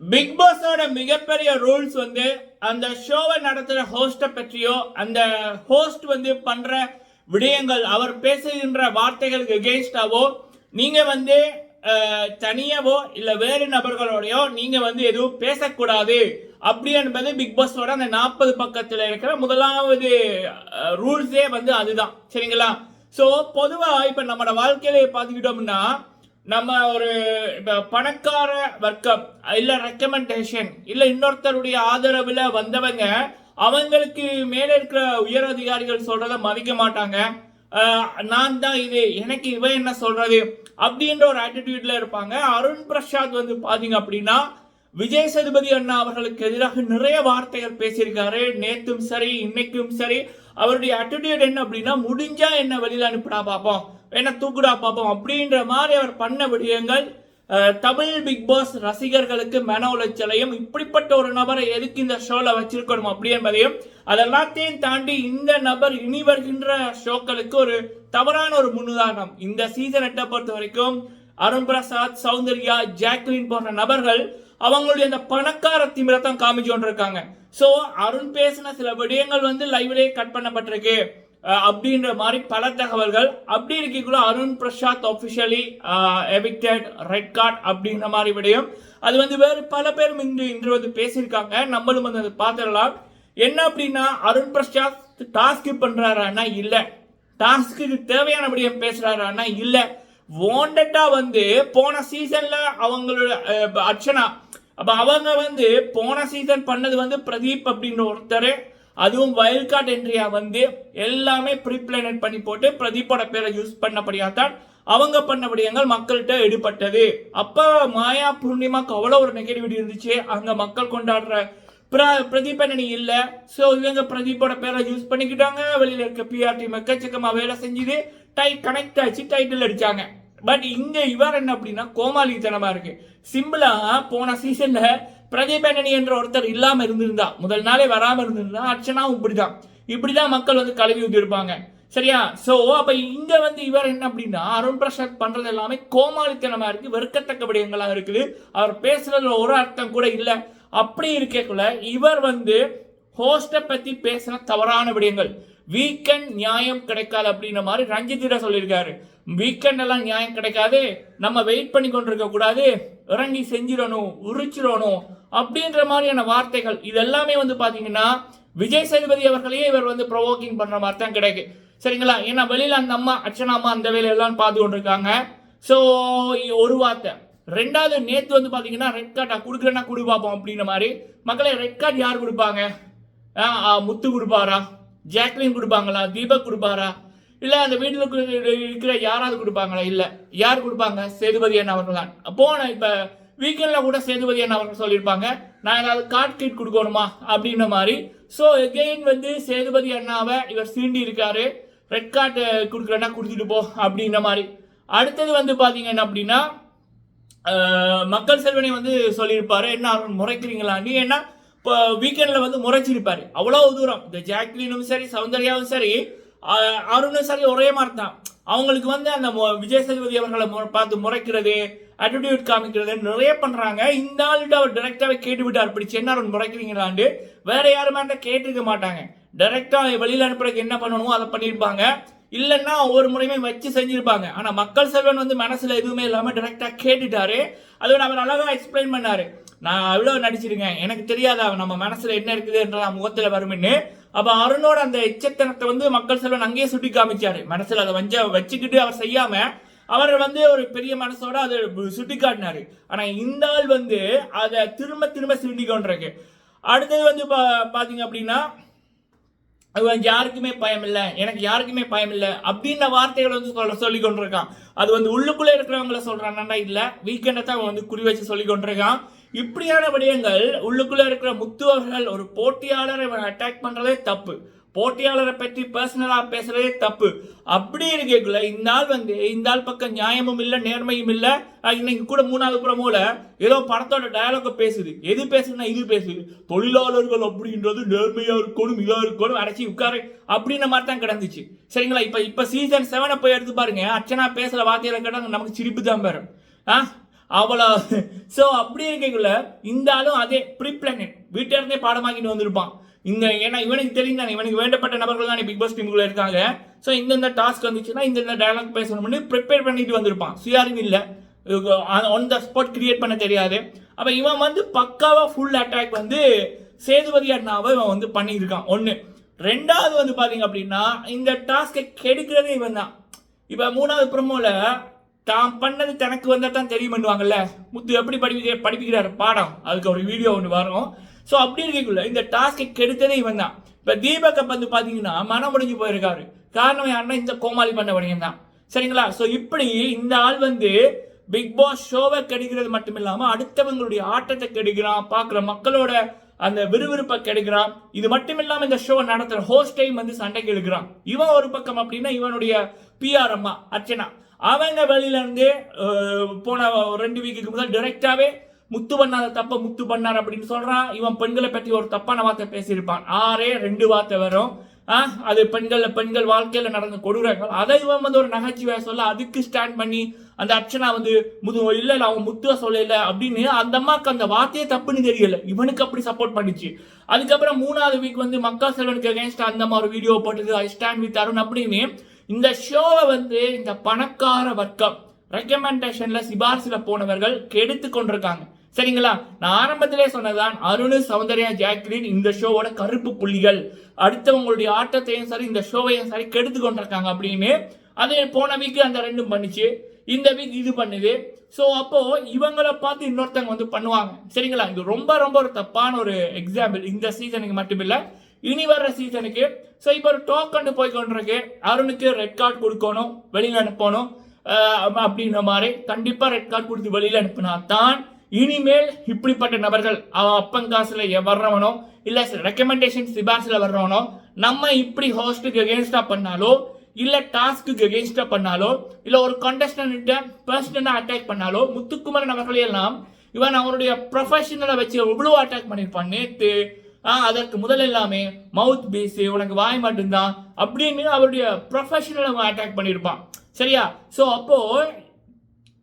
Big பாஸோட மிகப்பெரிய rules வந்து அந்த ஷோவை நடத்துகிற ஹோஸ்ட்டை பற்றியோ அந்த ஹோஸ்ட் வந்து பண்ணுற விடயங்கள் அவர் பேசுகின்ற வார்த்தைகளுக்கு எகெயின்ஸ்டாவோ நீங்கள் வந்து அஹ், தனியாவோ வேறு நபர்களோடையோ நீங்கள் வந்து எதுவும் பேசக்கூடாது. அப்படி என்பது பிக் பாஸோட அந்த நாற்பது பக்கத்தில் இருக்கிற முதலாவது ரூல்ஸே வந்து அதுதான். சரிங்களா? ஸோ பொதுவாக இப்போ நம்மளோட வாழ்க்கையில பார்த்துக்கிட்டோம்னா நம்ம ஒரு பணக்கார வர்க்கம் இல்ல ரெக்கமெண்டேஷன் இல்ல இன்னொருத்தருடைய ஆதரவுல வந்தவங்க அவங்களுக்கு மேல இருக்கிற உயர் அதிகாரிகள் சொல்றத மதிக்க மாட்டாங்க. நான் தான் இது எனக்கு இவன் என்ன சொல்றது அப்படின்ற ஒரு ஆட்டிடியூட்ல இருப்பாங்க. அருண் பிரசாத் வந்து பாத்தீங்க அப்படின்னா விஜய் சேதுபதி அண்ணா அவர்களுக்கு எதிராக நிறைய வார்த்தைகள் பேசியிருக்காரு. நேத்தும் சரி இன்னைக்கும் சரி அவருடைய ஆட்டிடியூட் என்ன அப்படின்னா முடிஞ்சா என்ன வெளியில அனுப்பினா பார்ப்போம் என்ன தூக்குடா பார்ப்போம் அப்படின்ற மாதிரி அவர் பண்ண விடயங்கள் தமிழ் பிக் பாஸ் ரசிகர்களுக்கு மன உளைச்சலையும் இப்படிப்பட்ட ஒரு நபரை எதுக்கு இந்த ஷோல வச்சிருக்கணும் அப்படி என்பதையும் அதெல்லாத்தையும் தாண்டி இந்த நபர் இனி வருகின்ற ஷோக்களுக்கு ஒரு தவறான ஒரு முன்னுதாரணம். இந்த சீசன் எட்டை பொறுத்த வரைக்கும் அருண் பிரசாத் சௌந்தர்யா ஜாக்லின் போன்ற நபர்கள் அவங்களுடைய அந்த பணக்கார திமிரத்தான் காமிச்சு கொண்டிருக்காங்க. ஸோ அருண் பேசின சில விடயங்கள் வந்து லைவ்லேயே கட் பண்ணப்பட்டிருக்கு. அப்படின்ற மாதிரி பல தகவல்கள். அப்படி இருக்கக்குள்ள Arun Prasad officially evicted red card அப்படின்ற மாதிரி விடயம். அது வந்து வேறு பல பேரும் இன்று இன்று வந்து பேசியிருக்காங்க. நம்மளும் வந்து அதை பார்த்துடலாம். என்ன அப்படின்னா அருண் பிரசாத் டாஸ்க் பண்ணுறாரான்னா இல்லை. டாஸ்க்கு தேவையான விடயம் பேசுகிறாரான்னா இல்லை. வாண்டட்டா வந்து போன சீசன்ல அவங்களோட அர்ச்சனா. அப்ப அவங்க வந்து போன சீசன் பண்ணது வந்து பிரதீப் அப்படின்ற ஒருத்தர். அதுவும் வயல் கார்டு என்ட்ரியா வந்து எல்லாமே ப்ரீப்ளானட் பண்ணி போட்டு பிரதீப்போட பேரை யூஸ் பண்ணபடியாக தான் அவங்க பண்ண விடயங்கள் மக்கள்கிட்ட எடுபட்டது. அப்ப மாயா பூர்ணிமாக்கு அவ்வளோ ஒரு நெகட்டிவிட்டி இருந்துச்சு. அங்க மக்கள் கொண்டாடுற பிர- பிரதீப் இல்லை. ஸோ இவங்க பிரதீப்போட பேரை யூஸ் பண்ணிக்கிட்டாங்க. வெளியில் இருக்க பிஆர்டி மெக்கச்சக்கமாக வேலை செஞ்சுது. டை கனெக்ட் ஆச்சு டைட்டில் அடித்தாங்க பட் இங்கே இவர் என்ன அப்படின்னா கோமாளித்தனமாக இருக்கு. சிம்பிளாக போன சீசனில் பிரதீப் என்ற ஒருத்தர் இல்லாமல் இருந்திருந்தா முதல் நாளே வராமல் இருந்திருந்தா அர்ச்சனாவும் இப்படி தான் இப்படி தான் மக்கள் வந்து கழுவி ஊற்றிருப்பாங்க சரியா? ஸோ அப்போ இங்கே வந்து இவர் என்ன அப்படின்னா அருண் பிரசாத் பண்ணுறது எல்லாமே கோமாளித்தனமாக இருக்குது வெறுக்கத்தக்க விடயங்களாக இருக்குது. அவர் பேசுகிறதுல ஒரு அர்த்தம் கூட இல்லை. அப்படி இருக்கக்குள்ள இவர் வந்து ஹோஸ்ட பற்றி பேசுகிற தவறான விடயங்கள். வீக்கெண்ட் நியாயம் கிடைக்காது அப்படின்ற மாதிரி ரஞ்சித்திட சொல்லியிருக்காரு. வீக்கெண்ட் எல்லாம் நியாயம் கிடைக்காது நம்ம வெயிட் பண்ணி கொண்டிருக்க கூடாது இறங்கி செஞ்சிடணும் உரிச்சிடணும் அப்படின்ற மாதிரியான வார்த்தைகள். இதெல்லாமே வந்து பார்த்தீங்கன்னா விஜய் சேதுபதி அவர்களையே இவர் வந்து ப்ரொவோக்கிங் பண்ணுற மாதிரி தான் கிடைக்கு. சரிங்களா? ஏன்னா வெளியில் அந்த அம்மா அர்ச்சனா அம்மா அந்த வேலையெல்லாம் பார்த்து கொண்டிருக்காங்க. ஸோ ஒரு வார்த்தை. ரெண்டாவது நேற்று வந்து பார்த்தீங்கன்னா ரெட் கார்டா கொடுக்குறேன்னா கொடு பார்ப்போம் அப்படின்ற மாதிரி. மக்களே ரெட் கார்டு யார் கொடுப்பாங்க? ஆ, முத்து கொடுப்பாரா? ஜாக்லின் கொடுப்பாங்களா? தீபக் கொடுப்பாரா? இல்லை அந்த வீட்டில் இருக்கிற யாராவது கொடுப்பாங்களா? இல்லை. யார் கொடுப்பாங்க? சேதுபதி அண்ணா அவர்கள் தான். அப்போ நான் இப்போ வீக்கெண்டில் கூட சேதுபதி அண்ணா அவர்கள் சொல்லியிருப்பாங்க நான் ஏதாவது கார்ட் கிட் கொடுக்கணுமா? அப்படின்ற மாதிரி. ஸோ எகெயின் வந்து சேதுபதி அண்ணாவை இவர் சீண்டி இருக்காரு. ரெட் கார்டு கொடுக்குறேன்னா கொடுத்துட்டு போ அப்படின்ற மாதிரி. அடுத்தது வந்து பார்த்தீங்கன்னா அப்படின்னா மக்கள் செல்வனை வந்து சொல்லியிருப்பாரு. என்ன முறைக்கிறீங்களா? நீ ஏன்னா இப்போ வீக்கெண்டில் வந்து முறைச்சிருப்பார். அவ்வளோ தூரம். இந்த ஜாக்லினும் சரி சௌந்தர்யாவும் சரி அருணும் சரி ஒரே மாதிரி தான். அவங்களுக்கு வந்து அந்த விஜய் சேதுபதி அவர்களை பார்த்து முறைக்கிறது அட்டிடியூட் காமிக்கிறது நிறைய பண்ணுறாங்க இந்த ஆள்கிட்ட அவர் டைரெக்டாகவே கேட்டு விட்டார் பிடிச்சி என்ன அருண் முறைக்கிறீங்களாண்டு வேற யாருமே அந்த கேட்டிருக்க மாட்டாங்க. டைரெக்டாக வெளியில் அனுப்புறதுக்கு என்ன பண்ணணுமோ அதை பண்ணியிருப்பாங்க. இல்லைன்னா ஒவ்வொரு முறையுமே வச்சு செஞ்சுருப்பாங்க. ஆனால் மக்கள் செல்வன் வந்து மனசில் எதுவுமே இல்லாமல் டைரெக்டாக கேட்டுட்டாரு. அதோட அவர் அழகாக எக்ஸ்பிளைன் பண்ணார். நான் அவ்வளோ நடிச்சிருக்கேன். எனக்கு தெரியாதா நம்ம மனசில் என்ன இருக்குதுன்ற முகத்தில் வரும்னு. அப்போ அருணோட அந்த எச்சத்தனத்தை வந்து மக்கள் செல்வன் அங்கேயே சுட்டி காமிச்சார். மனசில் அதை வஞ்ச வச்சுக்கிட்டு அவர் செய்யாமல் அவர் வந்து ஒரு பெரிய மனசோட அதை சுட்டி காட்டினாரு. ஆனால் இந்த ஆள் வந்து அதை திரும்ப திரும்ப சுட்டி கொண்டிருக்கு அடுத்தது வந்து பா- பார்த்தீங்க அப்படின்னா அவன் யாருக்குமே பயம் இல்லை. எனக்கு யாருக்குமே பயம் இல்லை அப்படின்ற வார்த்தைகளை வந்து சொல்ல சொல்லி கொண்டிருக்கான். அது வந்து உள்ளுக்குள்ளே இருக்கிறவங்கள சொல்கிறான்னா இல்லை வீக்கெண்டை தான் அவன் வந்து குறி வச்சு சொல்லி கொண்டிருக்கான். இப்படியான விடயங்கள் உள்ளுக்குள்ள இருக்கிற முத்துவர்கள் ஒரு போட்டியாளரை அட்டாக் பண்றதே தப்பு. போட்டியாளரை பற்றி பர்சனலாக பேசுறதே தப்பு. அப்படி இருக்கக்குள்ள இந்த ஆள் வந்து இந்த ஆள் பக்கம் நியாயமும் இல்லை நேர்மையும் இல்லை. இன்னைக்கு கூட மூணாவது புறமோல ஏதோ படத்தோட டயலாக பேசுது. எது பேசுதுன்னா இது பேசுது. தொழிலாளர்கள் அப்படின்றது நேர்மையா இருக்கணும் இதா இருக்கணும் அடைச்சி உட்காரு அப்படின்ற மாதிரி தான் கிடந்துச்சு. சரிங்களா? இப்போ இப்போ சீசன் செவனை போய் எடுத்து பாருங்க. அர்ச்சனா பேசுற வார்த்தையில கேட்டா நமக்கு சிரிப்பு தான் வரும். ஆ? அவ்வளோ ஸோ அப்படி இருக்கக்குள்ள இந்த ஆளும் அதே ப்ரீ பிளானட் வீட்டில இருந்தே பாடமாக்கிட்டு வந்திருப்பான். இந்த ஏன்னா இவனுக்கு தெரியும் தானே இவனுக்கு வேண்டப்பட்ட நபர்கள் தானே பிக் பாஸ் டீமுக்குள்ள இருக்காங்க. ஸோ இந்தந்த டாஸ்க் வந்துச்சுன்னா இந்த டயலாக் பேசணும்னு ப்ரிப்பேர் பண்ணிட்டு வந்திருப்பான். சுயாரின் இல்லை. ஆன் த ஸ்பாட் கிரியேட் பண்ண தெரியாது. அப்போ இவன் வந்து பக்காவாக ஃபுல் அட்டாக் வந்து சேதுபதி அண்ணாவை இவன் வந்து பண்ணியிருக்கான். ஒன்று ரெண்டாவது வந்து பார்த்தீங்க அப்படின்னா இந்த டாஸ்கை கெடுக்கிறதே இவன் தான் இப்போ மூணாவது ப்ரமோவில் தான் பண்ணது தனக்கு வந்தால் தான் தெரியும் பண்ணுவாங்கல்ல. முத்து எப்படி படிப்பு படிப்பிக்கிறார்? பாடம். அதுக்கு ஒரு வீடியோ ஒன்று வரும். ஸோ அப்படி இருக்கக்குள்ள இந்த டாஸ்க்கை கெடுத்ததே இவன் தான் இப்போ தீபக் வந்து பார்த்தீங்கன்னா மனம் முடிஞ்சு போயிருக்காரு. காரணம் யாருன்னா இந்த கோமாளி பண்ண வரையும் தான். சரிங்களா? ஸோ இப்படி இந்த ஆள் வந்து பிக் பாஸ் ஷோவை கெடுக்கிறது மட்டும் இல்லாமல் அடுத்தவங்களுடைய ஆட்டத்தை கெடுக்கிறான் பார்க்குற மக்களோட அந்த விறுவிறுப்பை கெடுக்கிறான். இது மட்டும் இல்லாமல் இந்த ஷோ நடத்துகிற ஹோஸ்டையும் வந்து சண்டைக்கு எடுக்கிறான் இவன் ஒரு பக்கம் அப்படின்னா இவனுடைய பிஆர் அம்மா அர்ச்சனா. அவங்க வெளியிலேருந்து போன ரெண்டு வீக்குக்கு முதல் டைரெக்டாகவே முத்து பண்ணாத தப்ப முத்து பண்ணார் அப்படின்னு சொல்றான். இவன் பெண்களை பற்றி ஒரு தப்பான வார்த்தை பேசியிருப்பான். ஆறே ரெண்டு வார்த்தை வரும். ஆ, அது பெண்கள் பெண்கள் வாழ்க்கையில் நடந்த கொடூரங்கள் அதை இவன் வந்து ஒரு நகைச்சுவையா சொல்ல அதுக்கு ஸ்டாண்ட் பண்ணி அந்த அர்ச்சனா வந்து முது இல்லை இல்லை அவன் முத்துவ சொல்லல அப்படின்னு அந்த அம்மாவுக்கு அந்த வார்த்தையே தப்புன்னு தெரியல. இவனுக்கு அப்படி சப்போர்ட் பண்ணிச்சு. அதுக்கப்புறம் மூணாவது வீக் வந்து மக்கா செல்வனுக்கு அகேன்ஸ்ட் அந்த மாதிரி வீடியோ போட்டது ஐ ஸ்டாண்ட் வித் அருண் அப்படின்னு. இந்த ஷோவை வந்து இந்த பணக்கார வர்க்கம் ரெக்கமெண்டேஷன்ல சிபாரிசுல போனவர்கள் கெடுத்து கொண்டிருக்காங்க. சரிங்களா? நான் ஆரம்பத்திலே சொன்னதான் அருண் சௌந்தர்யா ஜாக்லின் இந்த ஷோவோட கருப்பு புள்ளிகள். அடுத்தவங்களுடைய ஆட்டத்தையும் சரி இந்த ஷோவையும் சரி கெடுத்து கொண்டிருக்காங்க அப்படின்னு அது போன வீக் அந்த ரெண்டும் பண்ணுச்சு. இந்த வீக் இது பண்ணுது. ஸோ அப்போ இவங்களை பார்த்து இன்னொருத்தவங்க வந்து பண்ணுவாங்க. சரிங்களா? இது ரொம்ப ரொம்ப ஒரு தப்பான ஒரு எக்ஸாம்பிள் இந்த சீசனுக்கு மட்டும் இல்லை இனி வர்ற சீசனுக்கு ஸோ இப்போ ஒரு டோக்கன் போய் கொண்டிருக்கு. அருணுக்கு ரெட் கார்டு கொடுக்கணும் வெளியில் அனுப்பணும். அப்படின்ற மாதிரி கண்டிப்பாக ரெட் கார்டு கொடுத்து வெளியில் அனுப்பினா தான் இனிமேல் இப்படிப்பட்ட நபர்கள் அவன் அப்பன் காசில் வர்றவனோ இல்லை ரெக்கமெண்டேஷன் சிபார்ஸ்ல வர்றவனோ நம்ம இப்படி ஹோஸ்ட்டுக்கு அகேன்ஸ்டா பண்ணாலோ இல்லை டாஸ்க்கு அகேன்ஸ்டா பண்ணாலோ இல்லை ஒரு கண்டஸ்டன்ட்ட பர்சனலாக அட்டாக் பண்ணாலோ முத்துக்குமரன் அவர்களை எல்லாம் இவன் அவருடைய ப்ரொஃபஷனலை வச்சு எவ்வளோ அட்டாக் பண்ணியிருப்பான். நேற்று அதற்கு முதல் எல்லாமே மவுத் பேஸு உனக்கு வாய் மட்டும்தான் அப்படின்னு அவருடைய ப்ரொஃபஷனலை அட்டாக் பண்ணியிருப்பான் சரியா? ஸோ அப்போது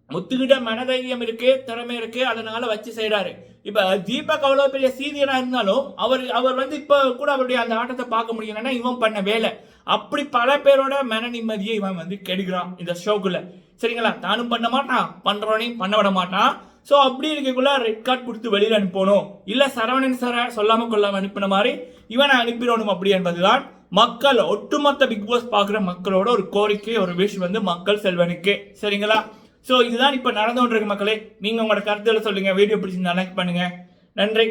முத்துக்கிட்ட மனதைரியம் இருக்கு திறமை இருக்கு அதனால வச்சு செய்கிறாரு இப்போ தீபக் அவ்வளோ பெரிய சீரியனாக இருந்தாலும் அவர் அவர் வந்து இப்போ கூட அவருடைய அந்த ஆட்டத்தை பார்க்க முடியலன்னா இவன் பண்ண வேலை. அப்படி பல பேரோட மன நிம்மதியை இவன் வந்து கெடுக்கிறான் இந்த ஷோக்குள்ள சரிங்களா? தானும் பண்ண மாட்டான் பண்ணுறவனையும் பண்ண விட மாட்டான். ஸோ அப்படி இருக்கக்குள்ள ரெட் கார்டு கொடுத்து வெளியில் அனுப்பணும். இல்லை சரவணன் சார சொல்லாமல் கொள்ளாமல் அனுப்பின மாதிரி இவனை அனுப்பிடணும் அப்படி என்பதுதான் மக்கள் ஒட்டுமொத்த பிக் பாஸ் பார்க்குற மக்களோட ஒரு கோரிக்கை ஒரு விஷ் வந்து மக்கள் செல்வனுக்கு. சரிங்களா? ஸோ இதுதான் இப்போ நடந்து கொண்டிருக்க மக்களே. நீங்கள் உங்களோட கருத்துக்களை சொல்லுங்கள் வீடியோ பிடிச்சிருந்தா லைக் பண்ணுங்கள் நன்றி.